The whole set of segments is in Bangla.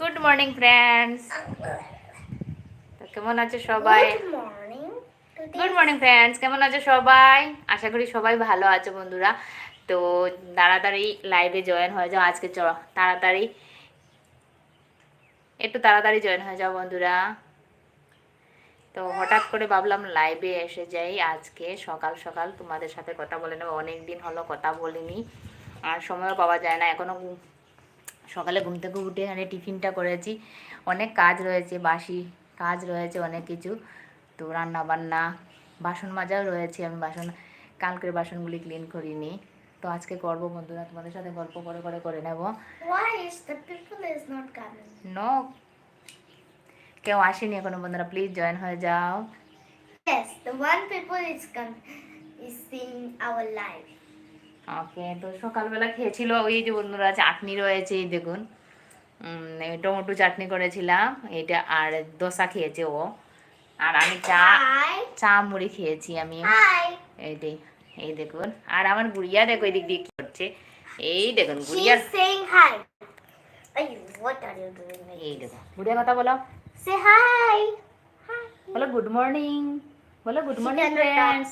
গুড মর্নিং ফ্রেন্ডস তো কেমন আছে সবাই? গুড মর্নিং ফ্রেন্ডস কেমন আছো সবাই? আশা করি সবাই ভালো আছো বন্ধুরা। তো তাড়াতাড়ি লাইভে জয়েন হয়ে যাও। আজকে চ তাড়াতাড়ি। একটু তাড়াতাড়ি জয়েন হয়ে যাও বন্ধুরা। তো হঠাৎ করে ভাবলাম লাইভে এসে যাই। আজকে সকাল সকাল তোমাদের সাথে কথা বলে নেব। অনেক দিন হলো কথা বলিনি। আর সময়ও পাওয়া যায় না। এখনও সকালে ঘুম থেকে উঠে এখানে টিফিনটা করেছি। অনেক কাজ রয়েছে বাসি কাজ রয়েছে অনেক কিছু। তো রান্না বান্না বাসন মাজাও রয়েছে আমি বাসন কালকের বাসনগুলি ক্লিন করিনি। তো আজকে করব বন্ধুরা তোমাদের সাথে গল্প করে করে করে নেব? নো কেউ আসেনি এখনও বন্ধুরা প্লিজ জয়েন হয়ে যাও। Yes, the one people is come is seeing our life. ওকে তো সকালবেলা খেয়েছিল ওই যে বন্ধুরা চাটনি রয়েছে এই দেখুন। টমেটো চাটনি করেছিলাম এটা আর দোসা খেয়েছে ও। আর আমি চা চা মুড়ি খেয়েছি আমি। Hi. এই দেখুন। আর আমার গুড়িয়া দেখো এদিক দিয়ে কি করছে এই দেখুন গুড়িয়া এই গুড়িয়া কথা বলো। Hi. Hi. বলো গুড মর্নিং বলো গুড মর্নিং ফ্রেন্ডস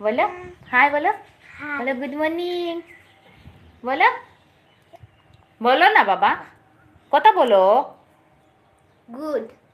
বলো হাই বলো। বলো গুড মর্নিং বলো। বলো না বাবা। কথা বলো। Good.